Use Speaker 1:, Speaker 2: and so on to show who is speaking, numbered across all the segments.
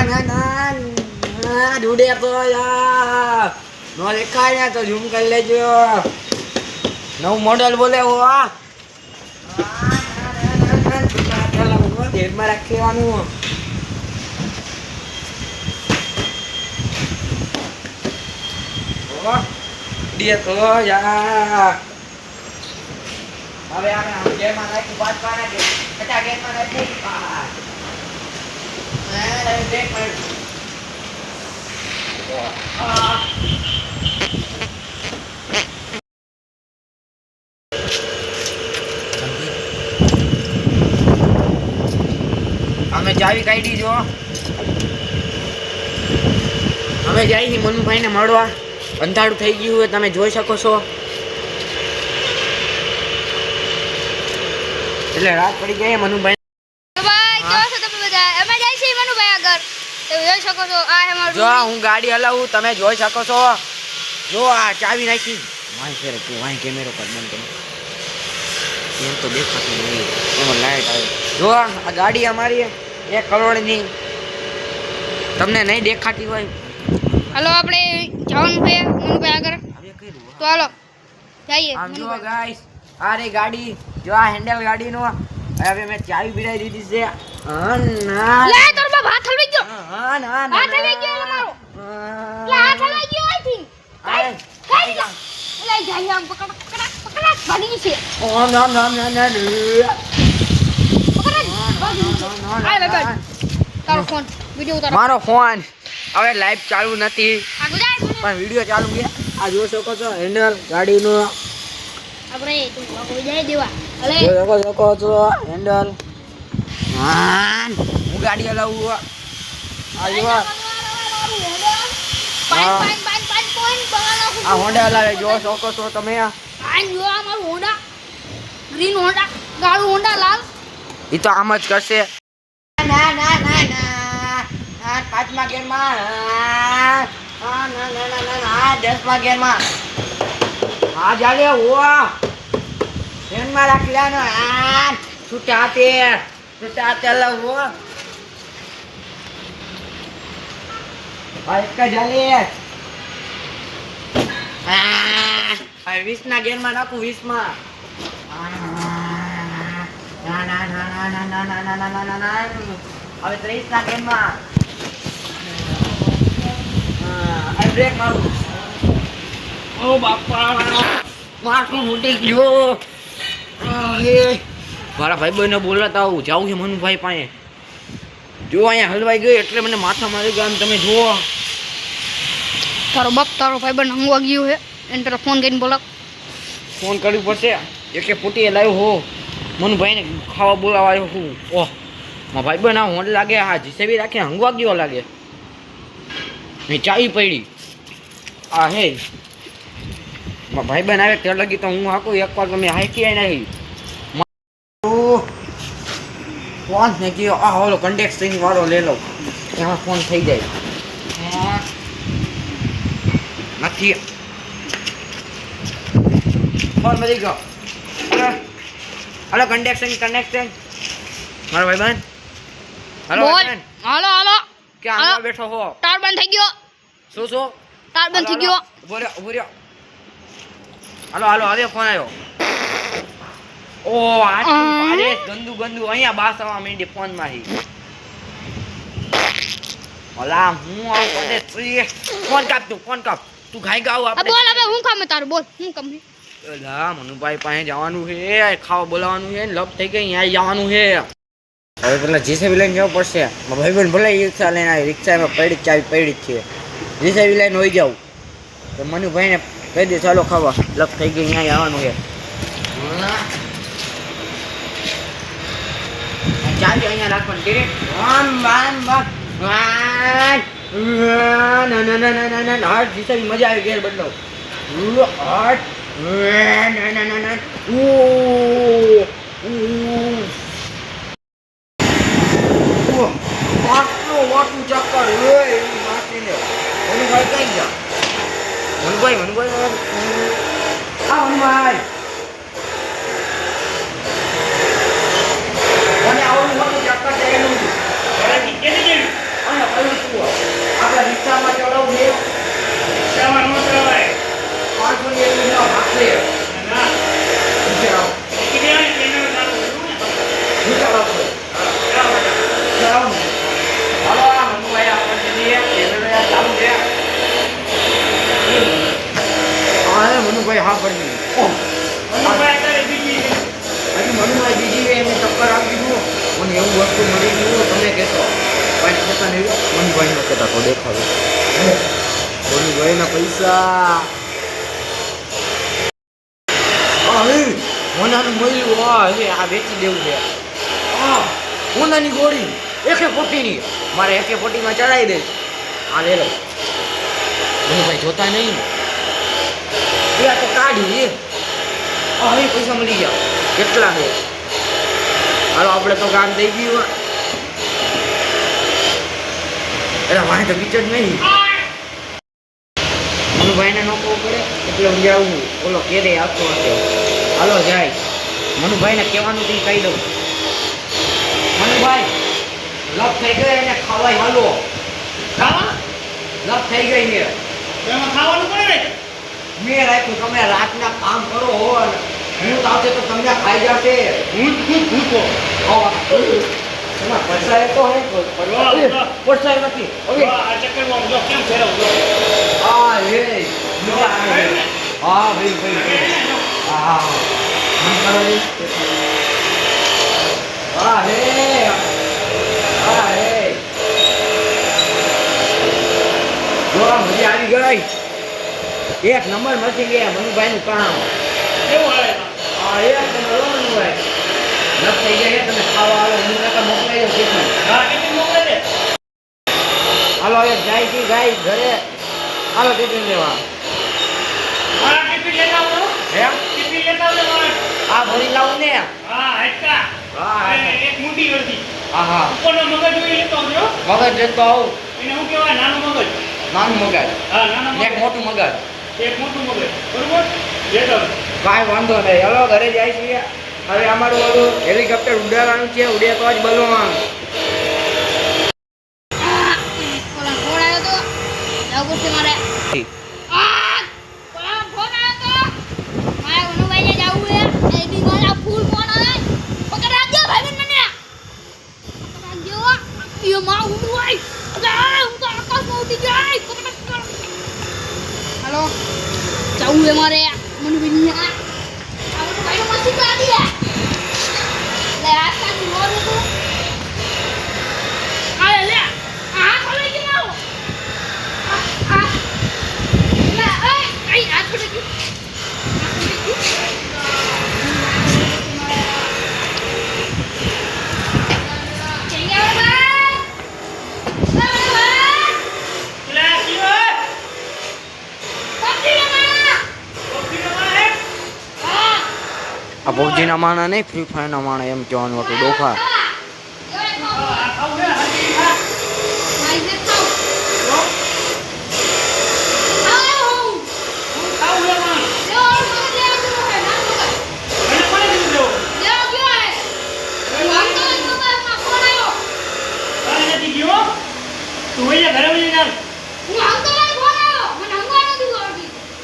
Speaker 1: ના ના ના ના ડૂડે તો નો દેખાય ને તો ઝૂમ કરી લેજો નવું મોડલ બોલે હો ધ્યાનમાં રાખવાનું ઓ, ડે તો યાર હવે આપણે ગેરમાં નાખી પાછ પાડે કે કટા ગેરમાં નાખી પાછ હા, બ્રેક માર. આ. અમે ચાવી કાઢી જો. અમે જાય છીએ મનુભાઈને મળવા. અંધારું થઈ ગયું હોય તમે જોઈ શકો છો. એટલે રાત પડી ગઈ મનુભાઈ
Speaker 2: તો ભાઈ કેવા છો તમે બધા અમે જાય છીએ મનુભાઈ આગળ તમે જોઈ શકો છો આ છે અમારું
Speaker 1: જો હું ગાડી હલાવું તમે જોઈ શકો છો. જો આ ચાવી નાખી. વાંય ફેરે તું વાંય કેમેરો પર બંધ કરો. એમ તો દેખાતું નહીં એમાં લાઈટ આવે. જો આ ગાડી અમારી એક કરોડની. તમને નહીં દેખાતી હોય.
Speaker 2: હાલો આપણે જવાનું છે મનુભાઈ આગળ. તો હાલો જઈએ
Speaker 1: આમ
Speaker 2: જો
Speaker 1: ગાઈસ આ રે ગાડી. જો આ હેન્ડલ ગાડીનો હવે મેં ચાવી ભીડાઈ દીધી છે. હા ના
Speaker 2: લે તારો બાપ હાથ હલવાઈ ગયો.
Speaker 1: હા ના ના
Speaker 2: હાથ હલવાઈ ગયો મારો. લે હાથ હલવાઈ ગયો I think.
Speaker 1: આય,
Speaker 2: કઈ લે. જાય આમ પકડ પકડ પકડ. ભાગી છે.
Speaker 1: ઓ ના ના ના ના ના.
Speaker 2: પકડ. ભાગી છે. આય બાબા તારો ફોન.
Speaker 1: મારો ફોન. હવે લાઈવ ચાલુ નથી. પણ વીડિયો ચાલુ છે. આ જોઈ શકો છો હેન્ડલ ગાડીનો.
Speaker 2: આપણે દેવા.
Speaker 1: શકો છો હેન્ડલ હા હું ગાડી હલાવું
Speaker 2: આવ્યો
Speaker 1: આ હોન્ડા હલાવે જો ચોક્કસ છો તમે
Speaker 2: આ જો આ મારું હોન્ડા ગ્રીન હોન્ડા ગાળું હોન્ડા લાલ
Speaker 1: એ તો આમ જ કરશે ના ના ના ના આ પાંચમા ગેરમાં આ ના ના ના ના ના દસમા ગેરમાં હા જાલે ઓવા ધ્યાનમાં રાખી લેવાનો આ છૂટા હાથે ચાર ચલાવવો એક જ હાલી વીસ ના ગેરમાં નાખું વીસમાં હવે ત્રીસ ના ગેરમાં બ્રેક મારું ઓ બાપા માથું મૂટી ગયો હે મારા ભાઈ બહેને બોલાતા આવું જાવું છે મનુભાઈ પાસે. જો અહીંયા હલવાઈ ગયો એટલે મને માથા મારી ગયા આમ તમે જુઓ.
Speaker 2: તારો બાપ તારો ભાઈબંધ હંગવા ગયો છે. એને પેલા ફોન કરીને બોલાવ.
Speaker 1: ફોન કરવી પડશે. એકે ફૂટી લાવ્યો હો. મનુભાઈને ખાવા બોલાવા આવ્યો હું ઓહ મારા ભાઈ બહેન આ હોંડ લાગે હા જીસેબી રાખે હંગવા ગયો લાગે. મેં ચાવી પડી. આ હે. મારા ભાઈ બહેન આવે ત્યાં લગી તો હું હાકું એકવાર તમે હાઈકી આવી નાખી ફોન ને કયો આ ઓલો કંડેક્સિંગ વાળો લઈ લો એમાં ફોન થઈ જાય. નથી. ફોન મળી ગયો. હલો હલો કનેક્શન મારો ભાઈ બહેન હલો
Speaker 2: હાલો. હાલો હા.
Speaker 1: આગળ બેઠો હો?
Speaker 2: તાર બંધ થઈ ગયો.
Speaker 1: શું શું?
Speaker 2: તાર બંધ થઈ ગયો.
Speaker 1: ઊભો રહ્યો હાલો હાલો હવે ફોન આવ્યો. ઓ આટલું
Speaker 2: આ.
Speaker 1: ગંદુ ગંદુ. અહીંયા બાસ આવવા માંડી ફોનમાંથી ઓલા હું આવું પડે ફોન કાપ તું ફોન કાપ. તું ખાઈ ગાવ આપણે.
Speaker 2: બોલ હવે હું કામ તારું બોલ હું કામ
Speaker 1: ઓલા મનુભાઈ પાસે જવાનું છે ખાવા બોલાવાનું છે લપ થઈ ગઈ અહીંયા જવાનું છે. હવે પેલા જીસીબી લઈને જવું પડશે. ભાઈ બેન ભલે રિક્ષા લઈને આવી રિક્ષામાં પડી જ ચાવી પડી જ છે. જીસીબી લઈને હોઈ જાઉં. તો મનુભાઈને કહી દે ચાલો ખાવા લપ થઈ ગઈ અહીંયા જવાનું છે. ચાવી અહીંયા રાખવાની ડિરેક્ટ આમ આમ આમ આમ. ના ના ના ના ના ના ના હાથ જીસીબી મજા આવી ગેર બદલો હાથ ના ના ના ના ઓહ ઓહ ઓહ આટલો વાટું ચક્કર એ એવી માસીને મનુભાઈ કઈ ગયા મનુભાઈ મનુભાઈ આ Manubhai not clear. You get out. You get out. Manubhai હા કરી મનુભાઈ બીજી એને ચક્કર આપી દો મને એવું વસ્તુ મળી ગયું તમે કહેશો પણ છતાં નહીં મનુભાઈને કહેતા મનુભાઈના પૈસા મોનાનું મળ્યું હા હે આ વેચી દેવું છે હા મોનાની ગોળી એકે પોટીની મારે એકે પોટીમાં ચડાવી દઈશ આ લે લો મનુભાઈ જોતા નહીં ને એ આ તો કાઢી એ હવે પૈસા મળી ગયા કેટલા છે હાલો આપણે તો કામ થઈ ગયું એટલે મારે તો બીજો જ નહીં મનુભાઈને નોકવું પડે એટલે હું જાઉં ઓલો કેરે આપતો હશે હાલો જાય. મનુભાઈને કહેવાનું થી કહી દઉં. મનુભાઈ લપ થઈ ગઈ એને ખાવાય હાલો. લપ થઈ ગઈ મેં. એમાં ખાવાનું પડે ને મેં રાખ્યું. તમે રાતના કામ કરો હો ને હું આવશે તો તમને ખાઈ જશે. હું. પૈસા એ તો હે
Speaker 3: તો વાહ.
Speaker 1: પૈસા નથી. હા. હા ભાઈ ભાઈ ભાઈ. હા હા હા. મન કરો જી. હા હે હા હે આ મજા આવી ગઈ એક નંબર મચી ગયા મનુભાઈ નું કામ? હા એક નંબર તમે ખાવા આવો હું નકર મોકલાઈ દઉં ટિફિન હાલો જાય ઘરે હાલો ટિફિન લેવા હે આ ભરી લાવું ને. હા હા
Speaker 3: એક મોટી અડધી
Speaker 1: હા હા.
Speaker 3: ઉપરનો મગજ જોઈ લેતો આવજો.
Speaker 1: મગજ લેતો આવું.
Speaker 3: એને શું કહેવાય નાનું મગજ.
Speaker 1: નાનું મગજ.
Speaker 3: હા નાના
Speaker 1: ને એક મોટું મગજ.
Speaker 3: એક મોટું મગજ. બરોબર? લેતો
Speaker 1: કાંઈ વાંધો નહીં. હલો ઘરે જાય છીએ. હવે અમારું હેલિકોપ્ટર ઉડાડવાનું છે. ઉડે તો જ બલવાન.
Speaker 2: મારે આ, ઓલા ફોન આવ્યો તો મારે વનુભાઈને જવું છે એ બી મારા ફૂલ ફોન આવે પકડ રાખજો ભાઈ મને પકડ રાખજો યો માં ઉડું હોય અરે હું તો આકાશમાં ઉડી જાય પકડ રાખજો હાલો જવું છે મારે મનુભાઈ આ વનુભાઈનો મસ્તી કરી દે લે આ કાઢી મોરું તું આ લે આ ખોલે કે મારો આ આ લે એ આઈ આ ખોલે કે
Speaker 3: પેલા જીવો, ટોપીનો માણસ હે?
Speaker 1: આ પબજીના માણા નહીં ફ્રી ફાયરના માણા એમ કહેવાનું હતું. ડોફા
Speaker 3: હા, આ ખાવું છે, હાજી, ખા. જો, હું ખાવું છે માણસ. એને કોને કીધું દેવું? તારે નથી ગયો? તું વઈ જા, ઘરે વઈ જા ચાલ.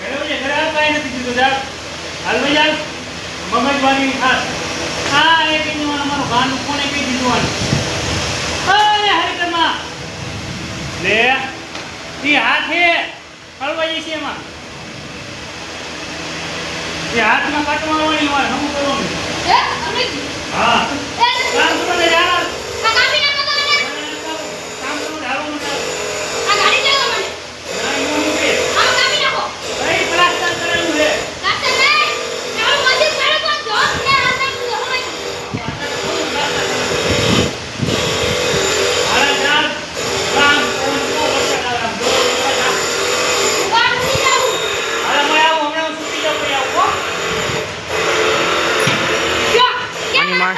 Speaker 3: ઘરે વઈ જા, ઘરે હાલ કાંઈ નથી કીધું ચાલ. હાલ વઈ જા. મગજમારી ખાસ. આ એક એનું અમારું ગાનું કોને કહી દીધું આને? અરે હરિકરમાં. લે, ઈ હાથે હલવાઈ જશે એમાં. એ હાથમાં કાટવા વાળી વાર હમું કરવાનું. હા. કામ કરો ને યાર. કામ કરો ને હાલવાનું ચાલ. ના, એવું નહીં કે. કઈ પ્લાસ્ટર કરેલું છે? હાલે ચાલ. કામ કરવાનું બહુ વરસાદ આવે આમ. જોર વરસાદ આવે. હાલે મેં આવું, હમણાં હું છૂટી જાઉં, પછી આવું, હો.
Speaker 1: આની માં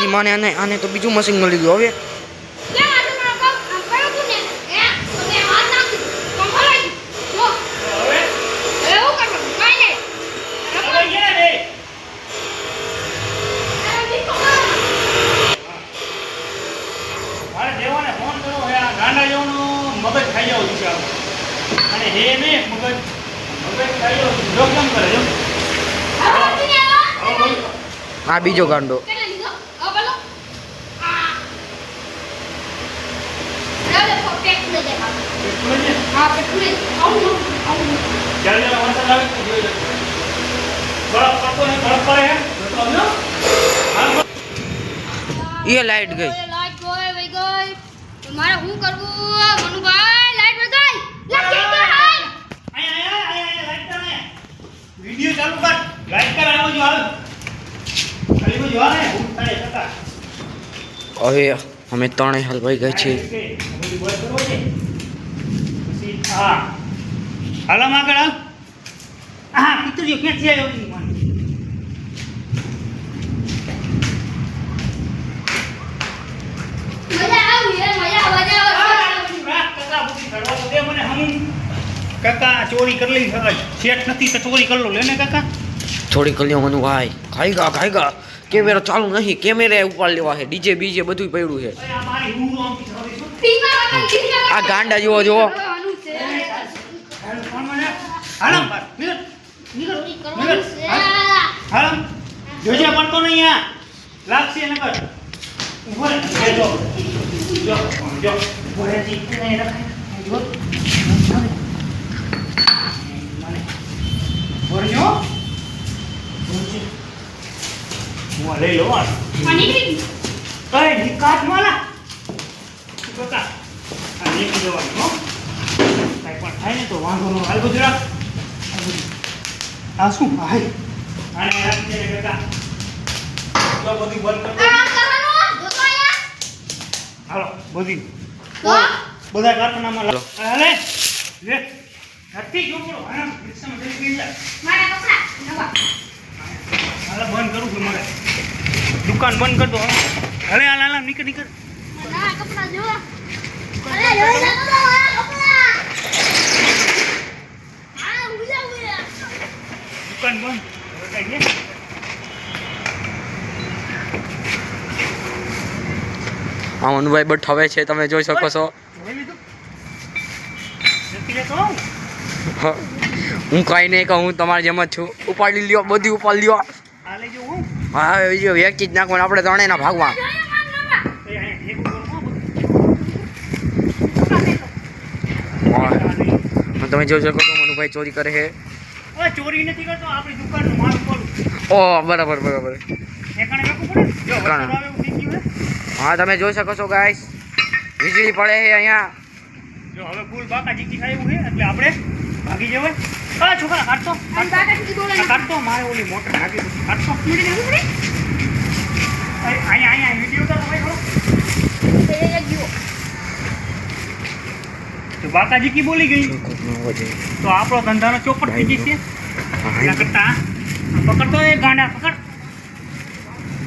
Speaker 1: એની માને આને આને તો બીજું મશીન મળી ગયું. હવે?
Speaker 3: હવે હવે ગયા રે. મારે દેવાને ફોન કર્યો. હે આ ગાંડા જેવનું મગજ ખાઈ જવું છે અને હે ને મગજ. મગજ ખાઈ જવું કરે
Speaker 1: આ બીજો ગાંડો
Speaker 2: કેટલા લીધો? હવે બોલો. આ. હા પેટ્રોલ આવું આવું
Speaker 3: જ્યારે જ્યારે વરસાદ આવે? તો જોઈ લેજો. બરફ પડતો ને બરફ પડે હે? તો સમજો? હાલ
Speaker 1: એ લાઈટ ગઈ.
Speaker 2: લાઈટ ગઈ વઈ ગઈ. તો મારે શું કરવું? મનુભાઈ લાઈટ વઈ ગઈ લા કે તો હાલ?
Speaker 3: અહીંયા અહીંયા અહીંયા લાઈટ કર અહીંયા વિડિયો ચાલુ કર. લાઈટ કર આવો જો હાલ. ખાલી માં જો ને હું થાય કાકા
Speaker 1: હવે અમે ત્રણેય હલવાઈ ગઈ. છે.
Speaker 3: હા. હાલો આગળ હા પિતરીઓ ક્યાંથી આવ્યો? કાકા બુદ્ધિ કરવા તો દે મને હમ. કાકા ચોરી કરી લઈ શેઠ નથી તો ચોરી કરી લો. લે ને કાકા.
Speaker 1: થોડી કલ્યો મનુ ભાઈ. ખાઈ ગા ખાઈ ગા. કેમેરા ચાલુ નહીં. કેમેરા ઉપાડ લેવા છે. ડીજે બીજે બધું પડ્યું છે.
Speaker 3: આ
Speaker 1: ગાંડા જેવો જોવો
Speaker 2: કરવાનું છે
Speaker 3: હાલ કોણ મને. હાલ આમ બાર. નીકળ. નીકળ. નીકળ.
Speaker 2: કરવાનું છે
Speaker 3: હાલ. હાલ. આમ. જોજે પડતો નહીં આ. લાગશે નકર ઊભો રહે. જો. જો જો. ઊભો રહે જી. નહીં રખાય. જો. મને. રહેજો. જોજે. હું લઈ લઉં આ.
Speaker 2: પાણી પી.
Speaker 3: કઈ નિકાત માલા. કાકા આ નીકળી જવાનું હો. કાંઈ પણ થાય ને તો વાંધો ન હાલ ગુજરાત આ શું ભાઈ? આને રાખી કાકા? જો બધી બંધ કરી
Speaker 2: તો
Speaker 3: હાલો બધી બધા કારખાનામાં
Speaker 1: હાલો.
Speaker 3: હાલે. લે. નથી જો આરામ રિક્ષામાં જઈ ગઈ
Speaker 2: મારા કપડા નવા.
Speaker 3: હાલે બંધ કરું છું મારે. દુકાન બંધ કરી દો. હાલે. હાલ હાલ નીકળ નીકળ.
Speaker 2: કપડા જો અરે જોઈ લે તો આ કપડા આ ઉજા ઉજા
Speaker 3: દુકાન બંધ.
Speaker 1: આ મનુભાઈ બટ હવે છે તમે જોઈ શકો છો? હું? કાંઈ નહીં કહું હું તમારી જેમ જ છું. ઉપાડી લ્યો બધી ઉપાડી લ્યો.
Speaker 3: હું
Speaker 1: બીજો વ્યક્તિ જ નાખવાનું આપણે ત્રણેયના ભાગમાં. તમે જોઈ શકો છો મનુભાઈ ચોરી કરે છે.
Speaker 3: હવે ચોરી નથી કરતો આપણી દુકાનનું માલ ઉપાડું
Speaker 1: ઓ બરાબર બરાબર.
Speaker 3: ઠેકાણે રાખવું પડે જો વરસાદ
Speaker 1: ઠેકાણે.
Speaker 3: આવે એવું થઈ ગયું હે.
Speaker 1: હા તમે જોઈ શકો છો ગાઈસ વીજળી પડે છે અહીંયા.
Speaker 3: જો હવે ફૂલ બાકા જીકી થાય એવું છે એટલે આપણે ભાગી જવાય. આ છોકરા કાઢતો
Speaker 2: અને
Speaker 3: કાઢતો.
Speaker 2: બાકાથી બોલે
Speaker 3: આ કાઢતો મારે ઓલી મોટર નાખી દીધી. કાઢતો. અહીં- અહીંયા અહીંયા વીડિયો તો ભાઈ થોડો તો બાકા કી બોલી ગઈ તો આપણો ધંધાનો ચોપટ થઈ જશે એના કરતા પકડતો એ ગાંડા પકડ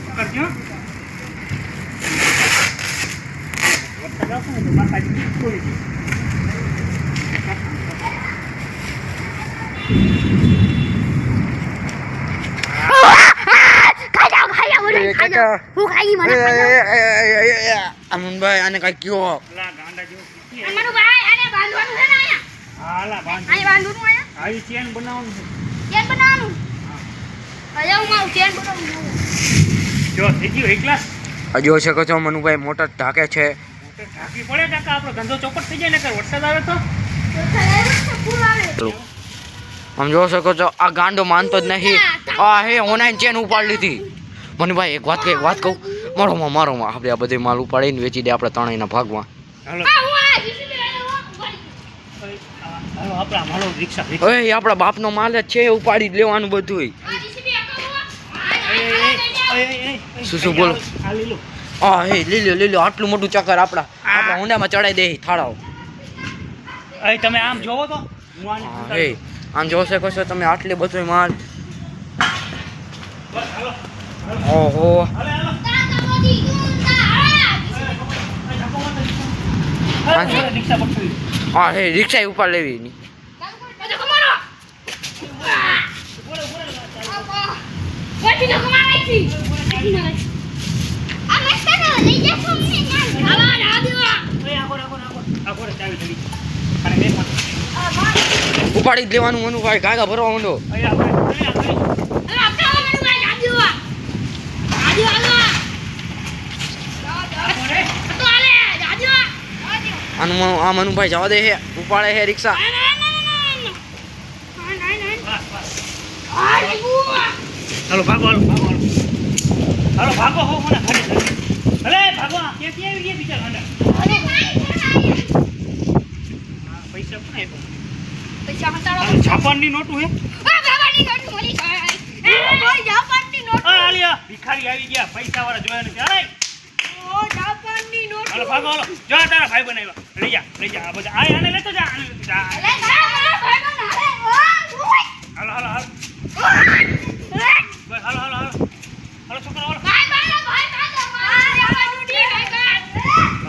Speaker 3: પકડજો બાકાજી બોલી ગઈ
Speaker 2: હું ખાઈ મને
Speaker 1: આનંદભાઈ આને કઈ કયો
Speaker 2: અમારું બાંધવાનું છે ને આયા
Speaker 3: હા બાંધ
Speaker 2: આને બાંધવાનું આયા?
Speaker 3: આવી ચેન બનાવવાનું છે.
Speaker 2: ચેન બનાવવાનું? હવે હું મારું ચેન બનાવું
Speaker 3: જો થઈ ગયું એક
Speaker 1: જોઈ શકો છો મનુભાઈ મોટર ઢાકે છે.
Speaker 3: મોટર ઢાંકવી પડે કાકા આપણો ધંધો ચોપટ થઈ જાય ને વરસાદ આવે તો?
Speaker 1: આમ જોઈ શકો છો આ ગાંડો માનતો જ નહીં. આ હે ઓનલાઈન ચેન ઉપાડી લીધી. મનુભાઈ એક વાત કહે એક વાત કહું. મારો માં મારો માં આપણે આ બધે માલ ઉપાડીને વેચી દે આપણે ત્રણેયના ભાગમાં.
Speaker 3: હાલો
Speaker 2: આ હું આ જીસીબી આવ્યો ઉપાડી
Speaker 3: હાલો આપણા
Speaker 1: બાપનો માલ જ છે ઉપાડી જ લેવાનું બધું શું, શું બોલો?
Speaker 3: આ લઈ લો
Speaker 1: હા હે લીલો લીલો આટલું મોટું ચક્કર આપણા આપણા ઊંડામાં ચડાઈ દે થાળાઓ
Speaker 3: તમે આમ જોવો તો હું
Speaker 1: આમ જોઈ શકો છો તમે આટલી બધો માલ ઓહો.
Speaker 3: રિક્ષા પકડી
Speaker 1: હા હે રિક્ષા ઉપાડ લેવી ની ઉપાડી જ લેવાનું મનુભાઈ કાકા ભરવા માંડો
Speaker 3: આખો અહીં આખો
Speaker 2: અરે આપણા મને ભાઈ ના દેવા આ દેવા આ
Speaker 1: મનુભાઈ જવા દે હે ઉપાડે હે રિક્ષા.
Speaker 3: ભાગો હાલો ભાગો હાલો. હાલો ભાગો હો મને અરે ભાગો ક્યાંથી આવી ગયા બીજા ગાંડા? હા, પૈસા પણ આપ્યો? જાપાનની નોટું હે? ભિખારી આવી ગયા. પૈસા વાળા જોયા નથી. ભાગો હાલો. જો તારા ભાઈ બનાવ્યા. લઈ જા લઈ જા આ બધા આ આને લેતો જા આને લેતો જા.
Speaker 2: હાલે ઓ
Speaker 3: હાલો હાલો હાલો. બસ હાલો હાલો હાલો. હાલો છોકરા હાલો.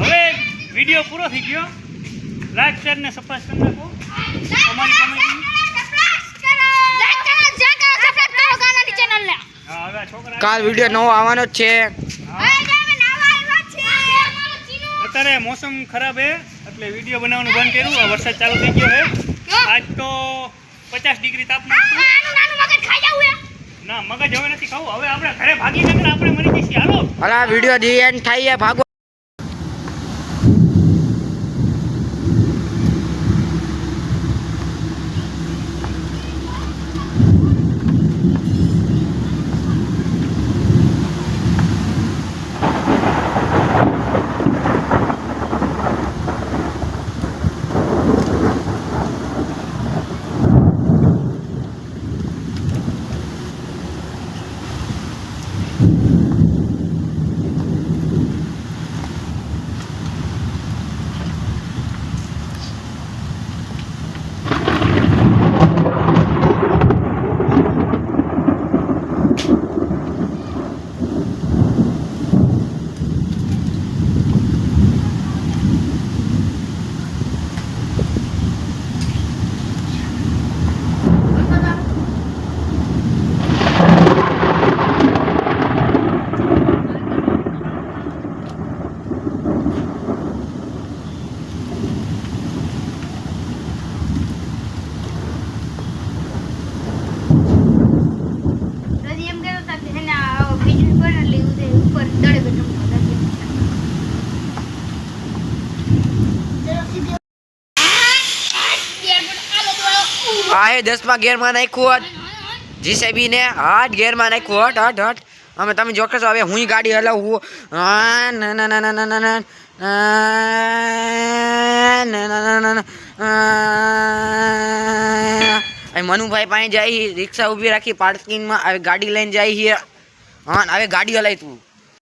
Speaker 3: હવે વીડિયો પૂરો થઈ ગયો. લાઈક શેર ને સબસ્ક્રાઇબ કરી નાખો. અમારી છોકરા
Speaker 1: કાલ વીડિયો નવો આવવાનો જ છે.
Speaker 3: હા. અત્યારે મોસમ ખરાબ હે. એટલે વીડિયો બનાવવાનું બંધ કર્યું. આ વરસાદ ચાલુ થઈ ગયો હે. આજ તો પચાસ ડિગ્રી તાપમાન ના મગજ હવે નથી ખાવું. હવે આપણે ઘરે ભાગી આપણે મરી જઈશું. હાલો.
Speaker 1: વીડિયો દી એન્ડ થાય છે ભાગો આ એ દસમાં ગેરમાં નાખ્યું હોત જીસીબી ને આઠ ગેરમાં નાખ્યું હટ હટ હટ અમે તમે જોકે છો હવે હું ગાડી હલાવું ના ના ના ના ના ના મનુભાઈ પાસે જાય રિક્ષા ઊભી રાખી પાર્કિંગમાં હવે ગાડી લઈને જાય હા હવે ગાડી હલાય તું